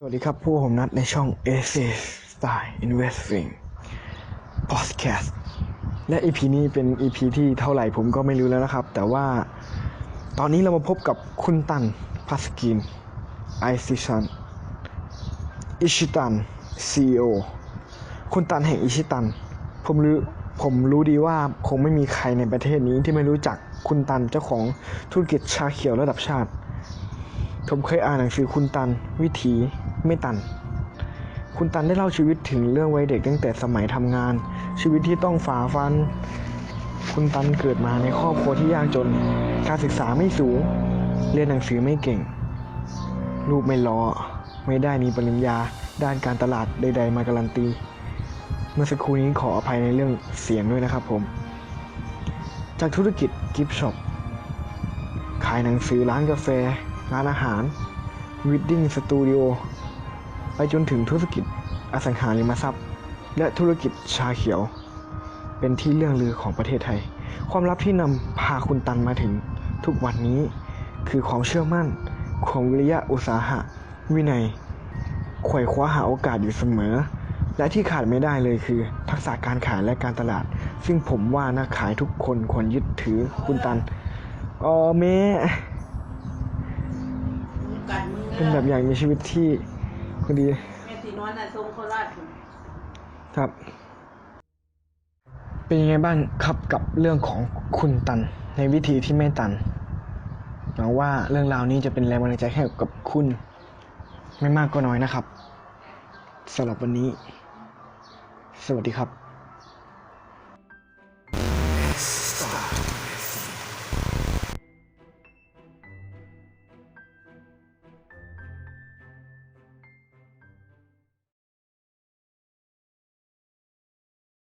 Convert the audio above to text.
สวัสดีครับ ผู้ผมนัดในช่อง a c Style Investing Podcast และ EP นี้เป็น EP ที่เท่าไหร่ผมก็ไม่รู้แล้วนะครับ แต่ว่าตอนนี้เรามาพบกับคุณตันพัสกินไอซิชันอิชิตัน CEO คุณตันแห่งอิชิตัน ผมรู้ผมรู้ดีว่าคงไม่มีใครในประเทศนี้ที่ไม่รู้จักคุณตันเจ้าของธุรกิจชาเขียวระดับชาติ ผมเคยอ่านหนังสือคุณตันวิถี ไม่ตัน คุณตันได้เล่าชีวิตถึงเรื่องวัยเด็กตั้งแต่สมัยทำงาน ชีวิตที่ต้องฝ่าฟัน คุณตันเกิดมาในครอบครัวที่ยากจน การศึกษาไม่สูง เรียนหนังสือไม่เก่งรูปไม่หลอไม่ได้มีปริญญาด้านการตลาดใด ๆ มาการันตี เมื่อสักครู่นี้ขออภัยในเรื่องเสียงด้วยนะครับผม จากธุรกิจกิฟต์ช็อปขายหนังสือร้านกาแฟ ร้านอาหารวิดดิ้งสตูดิโอ ไปจนถึงธุรกิจอสังหาริมทรัพย์ และธุรกิจชาเขียว เป็นที่เรื่องลือของประเทศไทย ความลับที่นำพาคุณตันมาถึงทุกวันนี้คือความเชื่อมั่น ความวิริยะอุตสาหะ วินัยไขว่คว้าหาโอกาสอยู่เสมอ และที่ขาดไม่ได้เลยคือ ทักษะการขายและการตลาด ซึ่งผมว่านักขายทุกคนควรยึดถือคุณตันอ๋อแม่มึงกัดมึงเป็นแบบอย่างมีชีวิตที่ คนดีแม่สีนวลน่ะทรงโคราชพุ่นครับ เป็นยังไงบ้างครับกับเรื่องของคุณตัน ในวิธีที่ไม่ตันหวังว่าเรื่องราวนี้จะเป็นแรงบันดาลใจให้กับคุณ ไม่มากก็น้อยนะครับสำหรับวันนี้ สวัสดีครับ